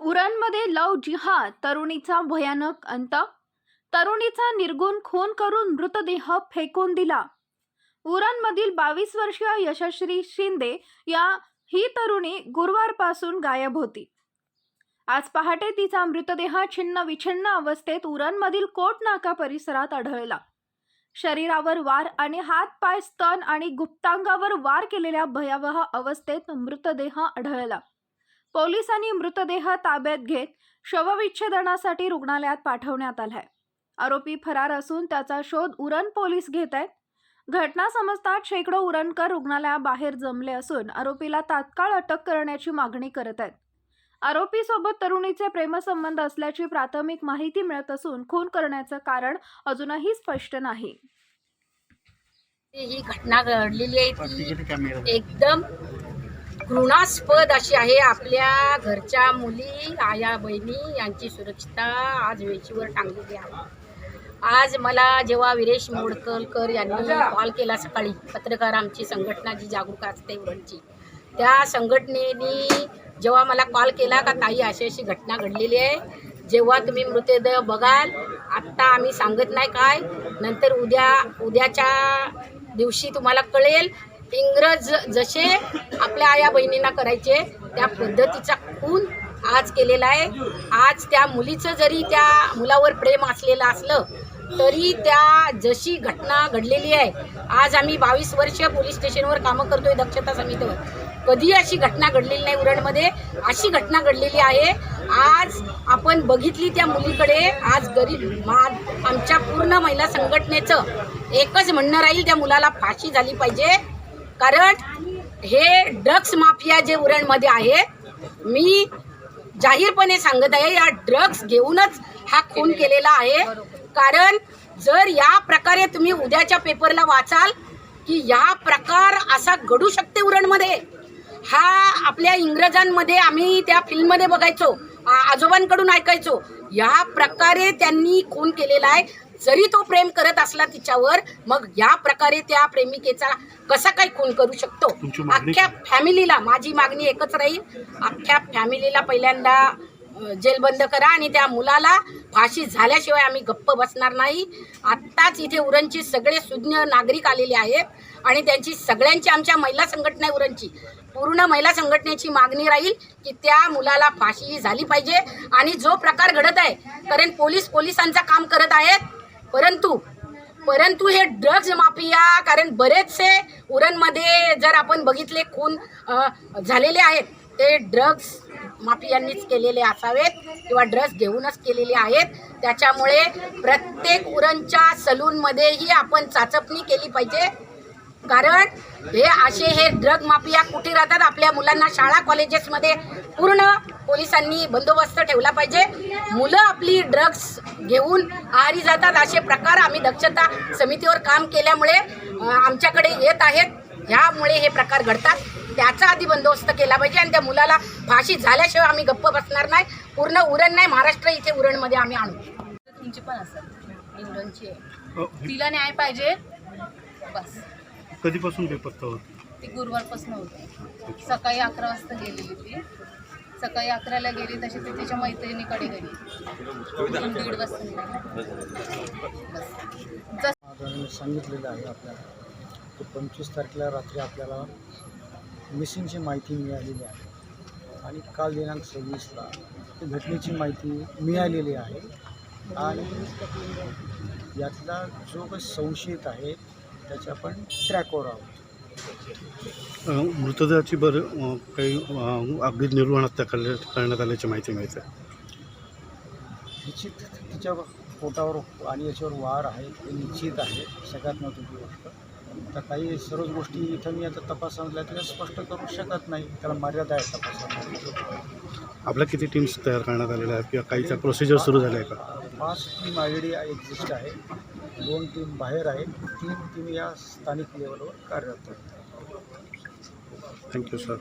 उरणमध्ये लव जिहाद तरुणीचा भयानक अंत. तरुणीचा निर्गुण खून करून मृतदेह फेकून दिला. उरणमधील बावीस वर्षीय यशश्री शिंदे या ही तरुणी गुरुवारपासून गायब होती. आज पहाटे तिचा मृतदेह छिन्न विछिन्न अवस्थेत उरणमधील कोट नाका परिसरात आढळला. शरीरावर वार आणि हात पाय स्तन आणि गुप्तांगावर वार केलेल्या भयावह अवस्थेत मृतदेह आढळला. पोलिसांनी मृतदेह ताब्यात घेत शवविच्छेदनासाठी रुग्णालयात पाठवण्यात आलाय. आरोपी फरार असून त्याचा शोध उरण पोलीस घेत आहेत. घटना समजताच शेकडो उरणकर रुग्णालयाबाहेर जमले असून आरोपीला तात्काळ अटक करण्याची मागणी करत आहेत. आरोपीसोबत तरुणीचे प्रेमसंबंध असल्याची प्राथमिक माहिती मिळत असून खून करण्याचं कारण अजूनही स्पष्ट नाही. ही घटना घडलेली आहे. एकदम घृणास्पद अशी आहे आपल्या घरच्या मुली आया बहिणी यांची सुरक्षितता आज वेशीवर टांगलेली आहे. आज मला जेव्हा विरेश मोडकलकर यांनी कॉल केला सकाळी पत्रकार आमची संघटना जी जागरूक असते उरणची त्या संघटनेने जेव्हा मला कॉल केला का ताई अशी अशी घटना घडलेली आहे. जेव्हा तुम्ही मृतदेह बघाल आत्ता आम्ही सांगत नाही काय नंतर उद्या उद्याच्या दिवशी तुम्हाला कळेल. इंग्रज जसे आपल्या आया बहिणींना करायचे त्या पद्धतीचा खून आज केलेला आहे. आज त्या मुलीचं जरी त्या मुलावर प्रेम असलेलं असलं तरी त्या जशी घटना घडलेली आहे आज आम्ही बावीस वर्ष पोलीस स्टेशनवर कामं करतोय दक्षता समितीवर. कधी अशी घटना घडलेली नाही उरणमध्ये? अशी घटना घडलेली आहे. आज आपण बघितली त्या मुलीकडे आज गरीब मा आमच्या पूर्ण महिला संघटनेचं एकच म्हणणं राहील त्या मुलाला फाशी झाली पाहिजे. कारण हे ड्रग्स माफिया जे उरणमध्ये आहे मी जाहीरपणे सांगत आहे या ड्रग्स घेऊनच हा खून केलेला आहे. कारण जर या प्रकारे तुम्ही उद्याच्या पेपरला वाचाल की या प्रकार असा घडू शकते उरणमध्ये. हा आपल्या इंग्रजांमध्ये आम्ही त्या फिल्ममध्ये बघायचो आजोबांकडून ऐकायचो. या प्रकारे त्यांनी खून केलेला आहे. जरी तो प्रेम करत असला तिच्यावर मग या प्रकारे त्या प्रेमिकेचा कसा काय खून करू शकतो? अख्ख्या फॅमिलीला माझी मागणी एकच राहील अख्ख्या फॅमिलीला पहिल्यांदा जेलबंद करा आणि त्या मुलाला फाशी झाल्याशिवाय आम्ही गप्प बसणार नाही. आत्ताच इथे उरणची सगळे सुज्ञ नागरिक आलेले आहेत आणि त्यांची सगळ्यांची आमच्या महिला संघटना आहे उरणची. पूर्ण महिला संघटनेची मागणी राहील की त्या मुलाला फाशी झाली पाहिजे. आणि जो प्रकार घडत आहे कारण पोलीस पोलिसांचं काम करत आहेत परंतु परंतु हे ड्रग्ज माफिया कारण बरेचसे उरणमध्ये जर आपण बघितले खून झालेले आहेत ते ड्रग्ज माफियांनीच केलेले असावेत किंवा ड्रग्ज घेऊनच केलेले आहेत. त्याच्यामुळे प्रत्येक उरणच्या सलूनमध्येही आपण चाचपणी केली पाहिजे. कारण हे असे हे ड्रग माफिया कुठे राहतात? आपल्या मुलांना शाळा कॉलेजेसमध्ये पूर्ण पोलिसांनी बंदोबस्त ठेवला पाहिजे. मुलं आपली ड्रग्स घेऊन आहारी जातात. असे प्रकार आम्ही दक्षता समितीवर काम केल्यामुळे आमच्याकडे येत आहेत. ह्यामुळे हे प्रकार घडतात. त्याचा आधी बंदोबस्त केला पाहिजे आणि त्या मुलाला फाशी झाल्याशिवाय आम्ही गप्प बसणार नाही. पूर्ण उरण नाही. महाराष्ट्र इथे उरणमध्ये आम्ही आणू. तुमची पण असेल. इंग्लंडची अ, तिला न्याय पाहिजे. बस. कधीपासून बेपत्ता होती? ती गुरुवारपासून होती. सकाळी अकरा वाजता गेलेली ती. सकाळी अकराला गेली तशी ती तिच्या मैत्रिणीकडे गेली. दोन दीड वाजता निघाली. जस सांगितलेलं आहे आपल्याला की पंचवीस तारखेला रात्री आपल्याला मिसिंगची माहिती मिळालेली आहे. आणि काल दिनांक सव्वीसला ती घटनेची माहिती मिळालेली आहे. आणि यातला जो काही संशयित आहे त्याच्या आपण ट्रॅकवर आहोत. मृतदेहाची बरं काही अगदी निर्वहण हत्या करण्या- करण्यात आल्याची माहिती मिळते. निश्चित तिच्या पोटावर आणि याच्यावर वार आहे हे निश्चित आहे सगळ्यात महत्त्वाची गोष्ट. तर काही सर्वच गोष्टी इथं मी आता तपासामधल्या त्या स्पष्ट करू शकत नाही. त्याला मर्यादा आहे तपासामध्ये. आपल्या किती टीम्स तयार करण्यात आलेल्या आहेत किंवा काहीच्या प्रोसिजर सुरू झाल्या आहे का? पाच टीम ऑलरेडी एक्झिस्ट आहे. दोन टीम बाहेर आहे. तीन टीम या स्थानिक लेवलवर कार्यरत आहेत. Thank you sir